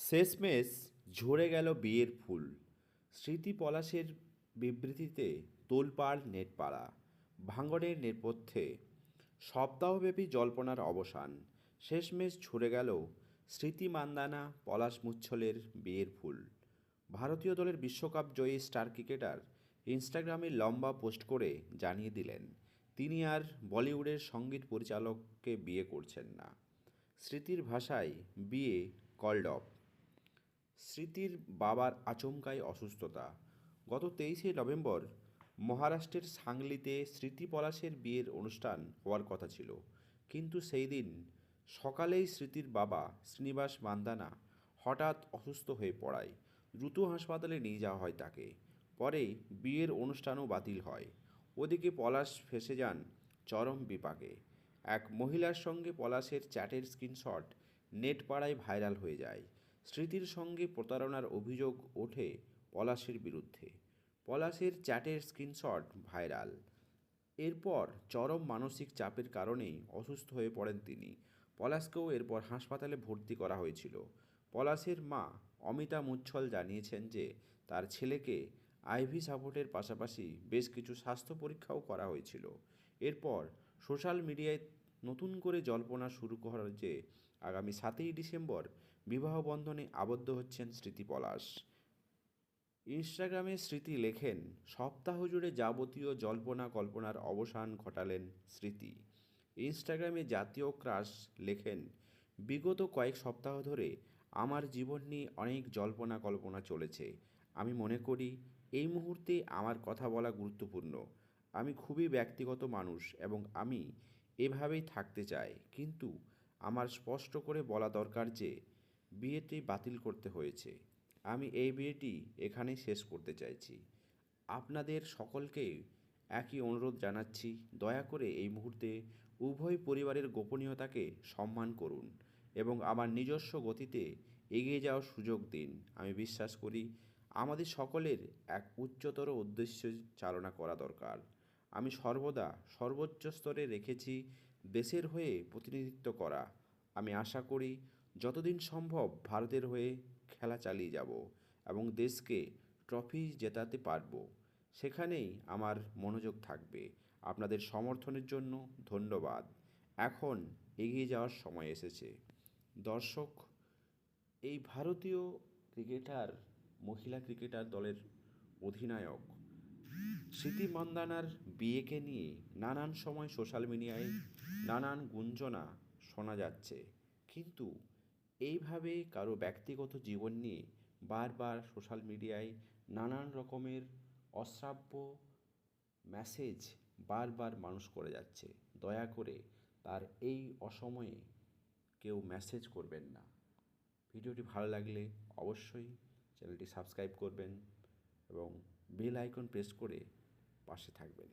শেষমেশ ঝরে গেল বিয়ের ফুল। স্মৃতি পলাশের বিবৃতিতে তোলপাড় নেটপাড়া ভাঙনের নেপথ্যে সপ্তাহব্যাপী জল্পনার অবসান। শেষমেশ ঝরে গেল স্মৃতি মান্দানা পলাশ মুচ্ছলের বিয়ের ফুল। ভারতীয় দলের বিশ্বকাপ জয়ী স্টার ক্রিকেটার ইনস্টাগ্রামে লম্বা পোস্ট করে জানিয়ে দিলেন, তিনি আর বলিউডের সংগীত পরিচালককে বিয়ে করছেন না। স্মৃতির ভাষায় বিয়ে কল্ড অফ। স্মৃতির বাবার আচমকাই অসুস্থতা। গত তেইশে নভেম্বর মহারাষ্ট্রের সাংলিতে স্মৃতি পলাশের বিয়ের অনুষ্ঠান হওয়ার কথা ছিল। কিন্তু সেই দিন সকালেই স্মৃতির বাবা শ্রীনিবাস মান্দানা হঠাৎ অসুস্থ হয়ে পড়ায়। দ্রুত হাসপাতালে নিয়ে যাওয়া হয় তাকে। পরে বিয়ের অনুষ্ঠানও বাতিল হয়। ওদিকে পলাশ ফেসে যান চরম বিপাকে। এক মহিলার সঙ্গে পলাশের চ্যাটের স্ক্রিনশট নেট পাড়ায় ভাইরাল হয়ে যায়। স্মৃতির সঙ্গে প্রতারণার অভিযোগ ওঠে পলাশের বিরুদ্ধে। পলাশের চ্যাটের স্ক্রিনশট ভাইরাল। এরপর চরম মানসিক চাপের কারণেই অসুস্থ হয়ে পড়েন তিনি। পলাশকেও এরপর হাসপাতালে ভর্তি করা হয়েছিল। পলাশের মা অমিতা মুচ্ছল জানিয়েছেন যে, তার ছেলেকে আইভি সাপোর্টের পাশাপাশি বেশ কিছু স্বাস্থ্য পরীক্ষাও করা হয়েছিল। এরপর সোশ্যাল মিডিয়ায় নতুন করে জল্পনা শুরু করার যে আগামী সাতই ডিসেম্বর বিবাহ বন্ধনে আবদ্ধ হচ্ছেন স্মৃতি পলাশ। ইনস্টাগ্রামে স্মৃতি লেখেন, সপ্তাহ জুড়ে যাবতীয় জল্পনা কল্পনার অবসান ঘটালেন স্মৃতি। ইনস্টাগ্রামে জাতীয় ক্রাশ লেখেন, বিগত কয়েক সপ্তাহ ধরে আমার জীবন নিয়ে অনেক জল্পনা কল্পনা চলেছে। আমি মনে করি, এই মুহূর্তে আমার কথা বলা গুরুত্বপূর্ণ। আমি খুবই ব্যক্তিগত মানুষ এবং আমি এভাবেই থাকতে চাই। কিন্তু আমার স্পষ্ট করে বলা দরকার যে, বিয়েটি বাতিল করতে হয়েছে। আমি এই বিয়েটি এখানেই শেষ করতে চাইছি। আপনাদের সকলকে একই অনুরোধ জানাচ্ছি, দয়া করে এই মুহূর্তে উভয় পরিবারের গোপনীয়তাকে সম্মান করুন এবং আমার নিজস্ব গতিতে এগিয়ে যাওয়ার সুযোগ দিন। আমি বিশ্বাস করি, আমাদের সকলের এক উচ্চতর উদ্দেশ্য চালনা করা দরকার। আমি সর্বদা সর্বোচ্চ স্তরে রেখেছি দেশের হয়ে প্রতিনিধিত্ব করা। আমি আশা করি যতদিন সম্ভব ভারতের হয়ে খেলা চালিয়ে যাব এবং দেশকে ট্রফি জেতাতে পারব। সেখানেই আমার মনোযোগ থাকবে। আপনাদের সমর্থনের জন্য ধন্যবাদ। এখন এগিয়ে যাওয়ার সময় এসেছে। দর্শক, এই ভারতীয় ক্রিকেটার, মহিলা ক্রিকেটার দলের অধিনায়ক স্মৃতি মান্দানার বিয়েকে নিয়ে নানান সময় সোশ্যাল মিডিয়ায় নানান গুঞ্জনা শোনা যাচ্ছে। কিন্তু এইভাবে কারও ব্যক্তিগত জীবন নিয়ে বারবার সোশ্যাল মিডিয়ায় নানান রকমের অশ্রাব্য মেসেজ বারবার মানুষ করে যাচ্ছে। দয়া করে তার এই অসময়ে কেউ মেসেজ করবেন না। ভিডিওটি ভালো লাগলে অবশ্যই চ্যানেলটি সাবস্ক্রাইব করবেন। এবং বেল আইকন প্রেস করে পাশে থাকবেন।